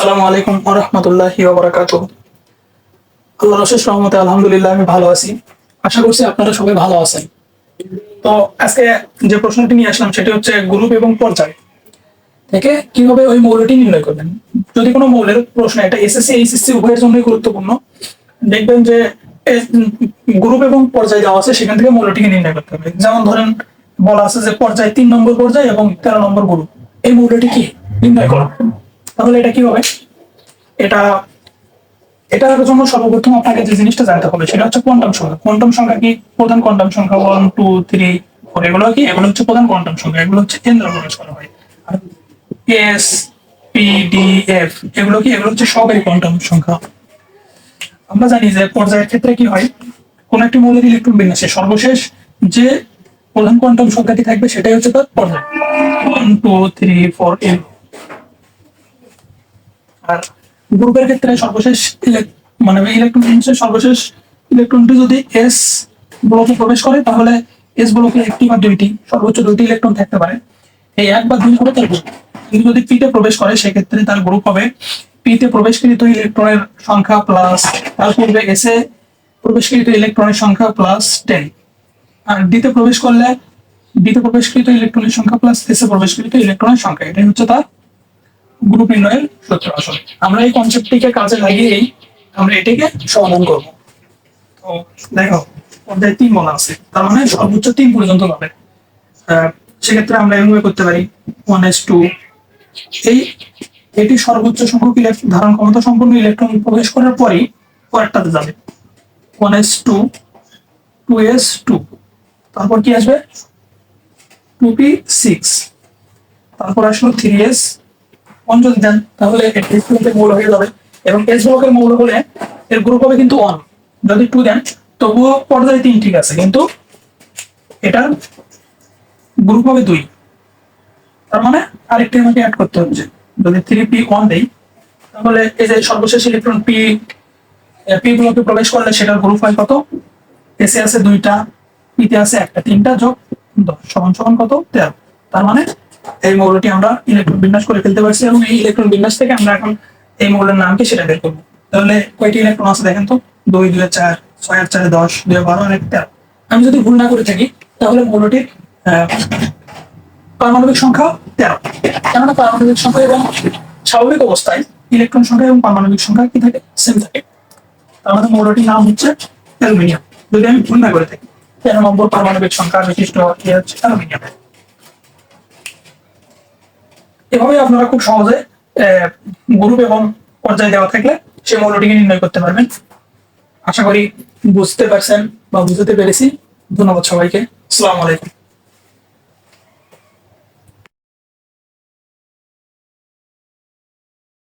আসসালামু আলাইকুম রহমতুল্লাহি ওবরাকাতু আল্লাহ রশেষ রহমতে আলহামদুলিল্লাহ আমি ভালো আছি। আশা করছি আপনারা সবাই ভালো আছেন। তো আজকে যে প্রশ্নটি নিয়ে আসলাম সেটি হচ্ছে গ্রুপ এবং পর্যায়। থেকে কীভাবে ওই মৌলটি নির্ণয় করবেন? যদি কোনো মৌলের প্রশ্ন, এটা এসএসসি এইচএসসি উভয়ের জন্যই গুরুত্বপূর্ণ। দেখবেন যে গ্রুপ এবং পর্যায় দেওয়া আছে, সেখান থেকে মৌলটিকে নির্ণয় করতে হবে। যেমন ধরেন, বলা আছে যে পর্যায় তিন নম্বর পর্যায় এবং তেরো নম্বর গ্রুপ। এই মৌলটি কি? নির্ণয় করা। তাহলে এটা কি হবে? এটা এটার জন্য সর্বপ্রথম আপনাকে যে জিনিসটা জানতে হবে সেটা হচ্ছে কোয়ান্টাম সংখ্যা। কোয়ান্টাম সংখ্যা কি? প্রধান কোয়ান্টাম সংখ্যা ওয়ান টু থ্রি ফোর এগুলো কি? এগুলো হচ্ছে প্রধান কোয়ান্টাম সংখ্যা। এগুলো হচ্ছে কেন্দ্র প্রকাশ করা হয়। R S P D F এগুলো কি? এগুলো হচ্ছে সবাই কোয়ান্টাম সংখ্যা। আমরা জানি যে পর্যায়ের ক্ষেত্রে কি হয়? কোন একটি মৌলের ইলেকট্রন বিন্যাসে সর্বশেষ যে প্রধান কোয়ান্টাম সংখ্যাটি থাকবে সেটাই হচ্ছে তার পর্যায়। ওয়ান টু থ্রি ফোর এগুলো। আর গ্রুপের ক্ষেত্রে সর্বশেষ মানে ইলেকট্রন সর্বশেষ ইলেকট্রনটি যদি এস ব্লকে প্রবেশ করে, তাহলে এস ব্লকে একটি বা দুইটি, সর্বোচ্চ দুইটি ইলেকট্রন থাকতে পারে। এই এক বা দুই হবে তার কিন্তু যদি পিতে প্রবেশ করে, সেক্ষেত্রে তার গ্রুপ হবে পিতে প্রবেশকৃত ইলেকট্রনের সংখ্যা প্লাস তার পূর্বে এসে প্রবেশকৃত ইলেকট্রনের সংখ্যা প্লাস টেন আর ডিতে প্রবেশ করলে ডিতে প্রবেশকৃত ইলেকট্রনের সংখ্যা প্লাস এসে প্রবেশকৃত ইলেকট্রনের সংখ্যা। এটাই হচ্ছে তার গ্রুপ নির্ণয়ের সূত্র আসলে আমরা এই কনসেপ্টটিকে কাজে লাগিয়েই আমরা এটিকে সমাধান করব। তো দেখো পর্যায়ে তিন বলা আছে। তার মানে সর্বোচ্চ তিন পর্যন্ত পাবে সেক্ষেত্রে আমরা এভাবে করতে পারি। ওয়ান এস টু এই, এটি সর্বোচ্চ সংখ্যক ইলেকট্রন ধারণ ক্ষমতা সম্পন্ন ইলেকট্রন প্রবেশ করার পরেই পরেরটাতে যাবে। One S two two S two তারপর কি আসবে? টু পি সিক্স তারপর আসলো থ্রি এস ওয়ান যদি দেন, তাহলে মৌল হয়ে যাবে। এবং এস ব্লকের মৌল হলে এর গ্রুপ হবে কিন্তু ওয়ান যদি টু দেন, তবুও পর্যায়ে তিন ঠিক আছে, কিন্তু এটার গ্রুপ হবে দুই। তার মানে আরেকটি আমাকে অ্যাড করতে হচ্ছে। যদি থ্রি পি ওয়ান দেই, তাহলে এই যে সর্বশেষ ইলেকট্রন পি পি ব্লকে প্রবেশ করলে সেটার গ্রুপ হয় কত? এসে আছে দুইটা পিতে আছে একটা, তিনটা যোগ দশ, সমান সমান কত? তেরো। তার মানে এই মৌলটি আমরা ইলেকট্রন বিন্যাস করে ফেলতে পারছি এবং এই ইলেকট্রন বিন্যাস থেকে আমরা এখন এই মৌলের নাম কি সেটা বের করব। তাহলে কয়টি ইলেকট্রন আছে দেখেন তো? দুই দুই, চার, ছয় আর চারে দশ, দুই, বারো এক, তেরো। আমি যদি ভুল না করে থাকি, তাহলে মৌলটির পারমাণবিক সংখ্যা তেরো। কেননা পারমাণবিক সংখ্যা এবং স্বাভাবিক অবস্থায় ইলেকট্রন সংখ্যা এবং পারমাণবিক সংখ্যা কি থাকে? সেম থাকে। তার মানে মৌলটির নাম হচ্ছে অ্যালুমিনিয়াম। যদি আমি ভুল না করে থাকি, তেরো নম্বর পারমাণবিক সংখ্যা বিশিষ্ট হচ্ছে অ্যালুমিনিয়াম। এভাবে আপনারা খুব সহজে গ্রুপ এবং পর্যায়ে দেওয়া থাকলে সে মৌলটিকে নির্ণয় করতে পারবেন। আশা করি বুঝতে পারছেন বা বুঝতে পেরেছি। ধন্যবাদ সবাইকে। আসসালামু আলাইকুম।